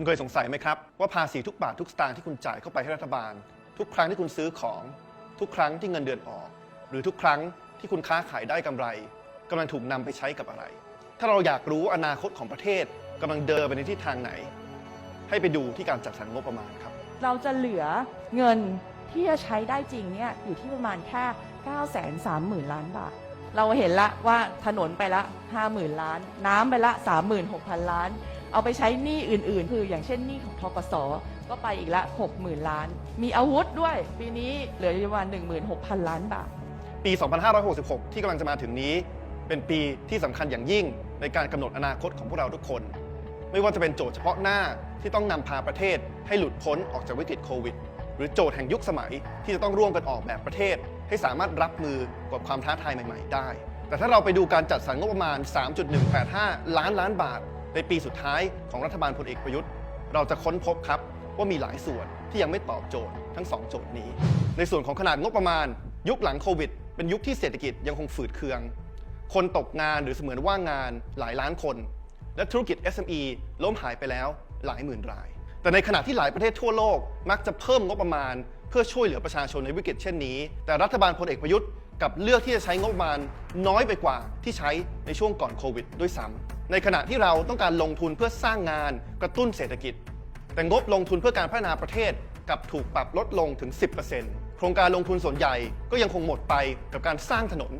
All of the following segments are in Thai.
คุณเคยสงสัยไหมครับ ว่าภาษีทุกบาททุกสตางค์ที่คุณจ่ายเข้าไปให้รัฐบาล ทุกครั้งที่คุณซื้อของ ทุกครั้งที่เงินเดือนออก หรือทุกครั้งที่คุณค้าขายได้กำไรกำลังถูกนำไปใช้กับอะไร ถ้าเราอยากรู้อนาคตของประเทศกำลังเดินไปในทิศทางไหน ให้ไปดูที่การจัดสรรงบประมาณครับ เราจะเหลือเงินที่จะใช้ได้จริงเนี่ยอยู่ที่ประมาณแค่9 3 0 0 0 0 ล้านบาท เราเห็นละว่าถนนไปละ 50,000 ล้าน น้ำไปละ 36,000 ล้าน เอาไปใช้หนี้อื่นๆ คืออย่างเช่นหนี้ของทกสก็ไปอีกละ 60,000 ล้าน มีอาวุธด้วย ปีนี้เหลืออยู่ประมาณ16,000 ล้านบาท ปี 2566 ที่กำลังจะมาถึงนี้ เป็นปีที่สำคัญอย่างยิ่งในการกำหนดอนาคตของพวกเราทุกคน ไม่ว่าจะเป็นโจทย์เฉพาะหน้าที่ต้องนำพาประเทศให้หลุดพ้นออกจากวิกฤตโควิด หรือโจทย์แห่งยุคสมัยที่จะต้องร่วมกันออกแบบประเทศ ให้สามารถรับมือกับความท้าทายใหม่ ๆ ได้ แต่ถ้าเราไปดูการจัดสรรงบประมาณ 3.185 ล้านล้านบาท ในปีสุดท้ายของรัฐบาลพลเอกประยุทธ์ เราจะค้นพบครับว่ามีหลายส่วนที่ยังไม่ตอบโจทย์ทั้งสองโจทย์นี้ ในส่วนของขนาดงบประมาณ ยุคหลังโควิด เป็นยุคที่เศรษฐกิจยังคงฝืดเคือง คนตกงานหรือเสมือนว่างงานหลายล้านคน และธุรกิจ SME ล้มหายไปแล้วหลายหมื่นราย แต่ในขณะที่หลายประเทศทั่วโลก มักจะเพิ่มงบประมาณ เพื่อช่วยเหลือประชาชนในวิกฤตเช่นนี้ แต่รัฐบาลพลเอกประยุทธ์กับเลือกที่จะใช้งบประมาณน้อยไปกว่าที่ใช้ในช่วงก่อนโควิดด้วยซ้ำ ในขณะที่เราต้องการลงทุนเพื่อสร้างงานกระตุ้นเศรษฐกิจ แต่งบลงทุนเพื่อการพัฒนาประเทศกลับถูกปรับลดลงถึง 10%โครงการลงทุนส่วนใหญ่ก็ยังคงหมดไปกับการสร้างถนน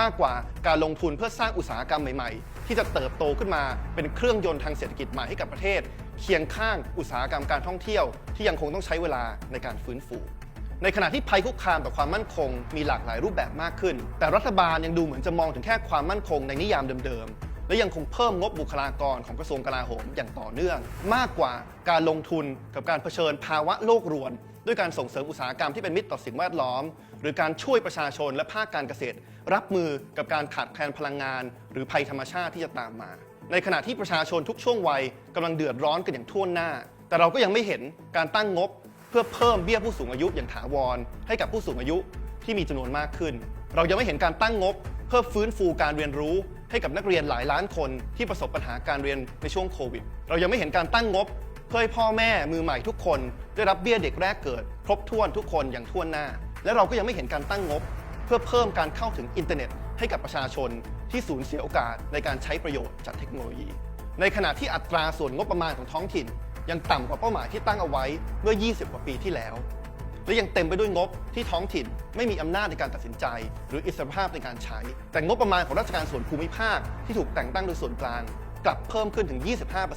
มากกว่าการลงทุนเพื่อสร้างอุตสาหกรรมใหม่ๆ ที่จะเติบโตขึ้นมาเป็นเครื่องยนต์ทางเศรษฐกิจใหม่ให้กับประเทศ เคียงข้างอุตสาหกรรมการท่องเที่ยว ที่ยังคงต้องใช้เวลาในการฟื้นฟูในขณะที่ภัยคุกคามต่อความมั่นคงมีหลากหลายรูปแบบมากขึ้น แต่รัฐบาลยังดูเหมือนจะมองถึงแค่ความมั่นคงในนิยามเดิม และยังคงเพิ่มงบบุคลากรของกระทรวงกลาโหมอย่างต่อเนื่อง มากกว่าการลงทุนกับการเผชิญภาวะโลกรวน ด้วยการส่งเสริมอุตสาหกรรมที่เป็นมิตรต่อสิ่งแวดล้อม หรือการช่วยประชาชนและภาคการเกษตร รับมือกับการขาดแคลนพลังงาน หรือภัยธรรมชาติที่จะตามมา ในขณะที่ประชาชนทุกช่วงวัยกำลังเดือดร้อนกันอย่างท่วหน้า แต่เราก็ยังไม่เห็นการตั้งงบ เพื่อเพิ่มเบี้ยผู้สูงอายุอย่างถาวร ให้กับผู้สูงอายุที่มีจำนวนมากขึ้น เรายังไม่เห็นการตั้งงบ เพื่อฟื้นฟูการเรียนรู้ ให้กับนักเรียนหลายล้านคนที่ประสบปัญหาการเรียนในช่วงโควิด เรายังไม่เห็นการตั้งงบ เพื่อให้พ่อแม่มือใหม่ทุกคน ได้รับเบี้ยเด็กแรกเกิด ครบถ้วนทุกคนอย่างทั่วหน้า และเราก็ยังไม่เห็นการตั้งงบ เพื่อเพิ่มการเข้าถึงอินเทอร์เน็ต ให้กับประชาชนที่สูญเสียโอกาสในการใช้ประโยชน์จากเทคโนโลยี ในขณะที่อัตราส่วนงบประมาณของท้องถิ่น ยังต่ำกว่าเป้าหมายที่ตั้งเอาไว้เมื่อ 20 กว่าปีที่แล้ว และยังเต็มไปด้วยงบที่ท้องถิ่นไม่มีอำนาจในการตัดสินใจ หรืออิสรภาพในการใช้ แต่งบประมาณของราชการส่วนภูมิภาคที่ถูกแต่งตั้งโดยส่วนกลาง กลับเพิ่มขึ้นถึง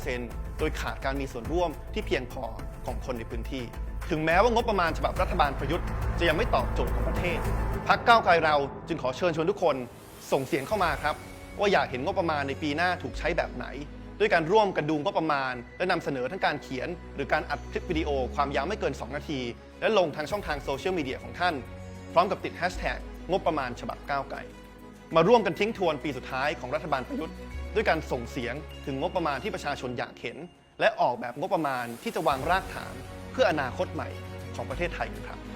25%โดยขาดการมีส่วนร่วมที่เพียงพอของคนในพื้นที่ ถึงแม้ว่างบประมาณฉบับรัฐบาลประยุทธ์จะยังไม่ตอบโจทย์ของประเทศพักก้าวไกลเราจึงขอเชิญชวนทุกคน ส่งเสียงเข้ามาครับ ว่าอยากเห็นงบประมาณในปีหน้าถูกใช้แบบไหน ด้วยการร่วมกันดูงบประมาณ และนำเสนอทั้งการเขียน หรือการอัดคลิปวิดีโอความยาวไม่เกิน 2 นาที และลงทางช่องทางโซเชียลมีเดียของท่าน พร้อมกับติดแฮชแท็กงบประมาณฉบับก้าวไกลมาร่วมกันทิ้งทวนปีสุดท้ายของรัฐบาลประยุทธ์ ด้วยการส่งเสียงถึงงบประมาณที่ประชาชนอยากเห็น และออกแบบงบประมาณที่จะวางรากฐาน เพื่ออนาคตใหม่ของประเทศไทยครับ